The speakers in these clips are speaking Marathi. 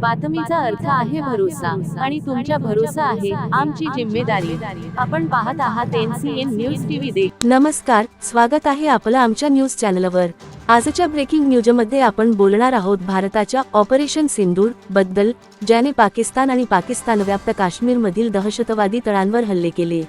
बातमीचा अर्थ आहे भरोसा आणि तुमच्या भरोसा आहे आमची जिम्मेदारी. आपण पाहत आहात एनसीएन न्यूज टीव्ही दे नमस्कार स्वागत आहे आपलं आमच्या न्यूज चॅनलवर. आजच्या ब्रेकिंग न्यूजमध्ये आपण बोलणार आहोत भारताच्या ऑपरेशन सिंदूरबद्दल ज्याने पाकिस्तान आणि पाकिस्तान व्याप्त काश्मीरमधील दहशतवादी तळांवर हल्ले केले.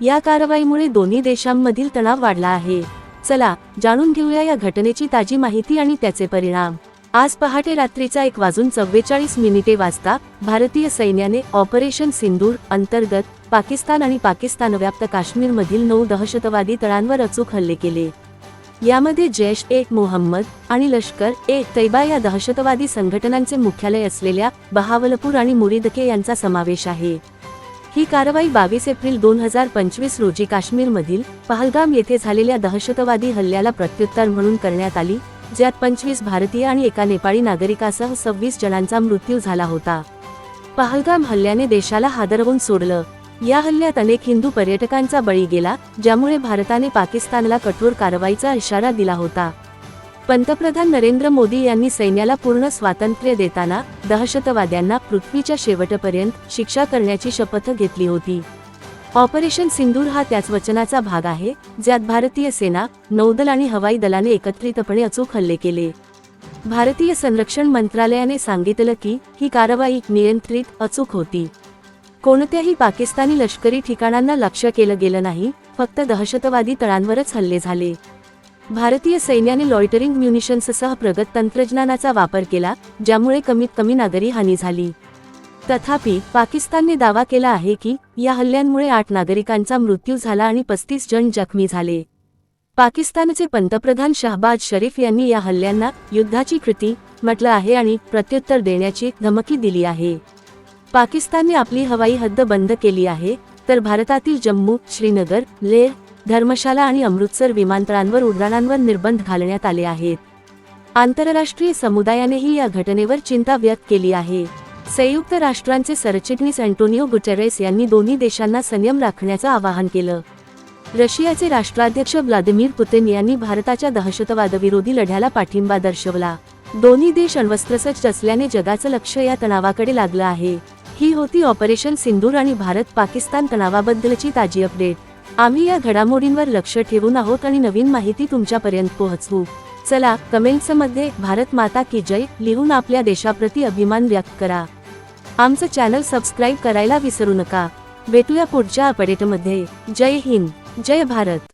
या कारवाईमुळे दोन्ही देशांमधील तणाव वाढला आहे. चला जाणून घेऊया या घटनेची ताजी माहिती आणि त्याचे परिणाम. आज पहाटे रात्रीचा एक वाजून चव्वेचाळीस मिनिटे वाजता भारतीय सैन्याने ऑपरेशन सिंदूर अंतर्गत पाकिस्तान आणि पाकिस्तान व्याप्त काश्मीरमधील नऊ दहशतवादी तळांवर अचूक हल्ले केले. यामध्ये जैश ए मोहम्मद आणि लष्कर ए तैबा या दहशतवादी संघटनांचे मुख्यालय असलेल्या बहावलपूर आणि मुरीदके यांचा समावेश आहे. ही कारवाई बावीस एप्रिल दोन हजार पंचवीस रोजी काश्मीरमधील पहलगाम येथे झालेल्या दहशतवादी हल्ल्याला प्रत्युत्तर म्हणून करण्यात आली. ज्यात पंचवीस भारतीय आणि एका नेपाळी नागरिकासह सव्वीस जणांचा मृत्यू झाला होता. पहलगाम हल्ल्याने देशाला हादरवून सोडलं. या हल्ल्यात अनेक हिंदू पर्यटकांचा बळी गेला ज्यामुळे भारताने पाकिस्तानला कठोर कारवाईचा इशारा दिला होता. पंतप्रधान नरेंद्र मोदी यांनी सैन्याला पूर्ण स्वातंत्र्य देताना दहशतवाद्यांना पृथ्वीच्या शेवटपर्यंत शिक्षा करण्याची शपथ घेतली होती. ऑपरेशन सिंदूर हा त्याच वचनाचा भाग आहे ज्यात भारतीय सेना नौदल आणि हवाई दलाने एकत्रितपणे अचूक हल्ले केले. भारतीय संरक्षण मंत्रालयाने सांगितलं की ही कारवाई नियंत्रित अचूक होती. कोणत्याही पाकिस्तानी लष्करी ठिकाणांना लक्ष्य केलं गेलं नाही फक्त दहशतवादी तळांवरच हल्ले झाले. भारतीय सैन्याने लॉयटरिंग म्युनिशन्ससह प्रगत तंत्रज्ञानाचा वापर केला ज्यामुळे कमीत कमी नागरी हानी झाली. तथापि पाकिस्तानने दावा केला आहे की या हल्ल्यांमुळे आठ नागरिकांचा मृत्यू झाला आणि पस्तीस जण जखमी झाले. पाकिस्तानचे पंतप्रधान शहबाज शरीफ यांनी या हल्ल्यांना युद्धाची कृती म्हटलं आहे आणि प्रत्युत्तर देण्याची धमकी दिली आहे. पाकिस्तानने आपली हवाई हद्द बंद केली आहे तर भारतातील जम्मू श्रीनगर लेह धर्मशाला आणि अमृतसर विमानतळांवर उड्डाणांवर निर्बंध घालण्यात आले आहेत. आंतरराष्ट्रीय समुदायानेही या घटनेवर चिंता व्यक्त केली आहे. संयुक्त राष्ट्रांचे सरचिटणीस अँटोनिओ गुटेरेस यांनी दोन्ही देशांना संयम राखण्याचं आवाहन केलं. रशियाचे राष्ट्राध्यक्ष व्लादिमीर पुतिन यांनी भारताच्या दहशतवादविरोधी लढ्याला पाठिंबा दर्शवला. दोन्ही देश अण्वस्त्रसज्ज असल्याने जगाचं लक्ष या तणावाकडे लागलं आहे. ही होती ऑपरेशन सिंदूर आणि भारत पाकिस्तान तणावाबद्दलची ताजी अपडेट. आम्ही या घडामोडींवर लक्ष ठेवून आहोत आणि नवीन माहिती तुमच्यापर्यंत पोहोचवू. चला कमेंट्समध्ये भारत माता की जय लिहून आपल्या देशाप्रती अभिमान व्यक्त करा. आमचं चॅनल सबस्क्राईब करायला विसरू नका. भेटूया पुढच्या अपडेटमध्ये जय हिंद. जय भारत.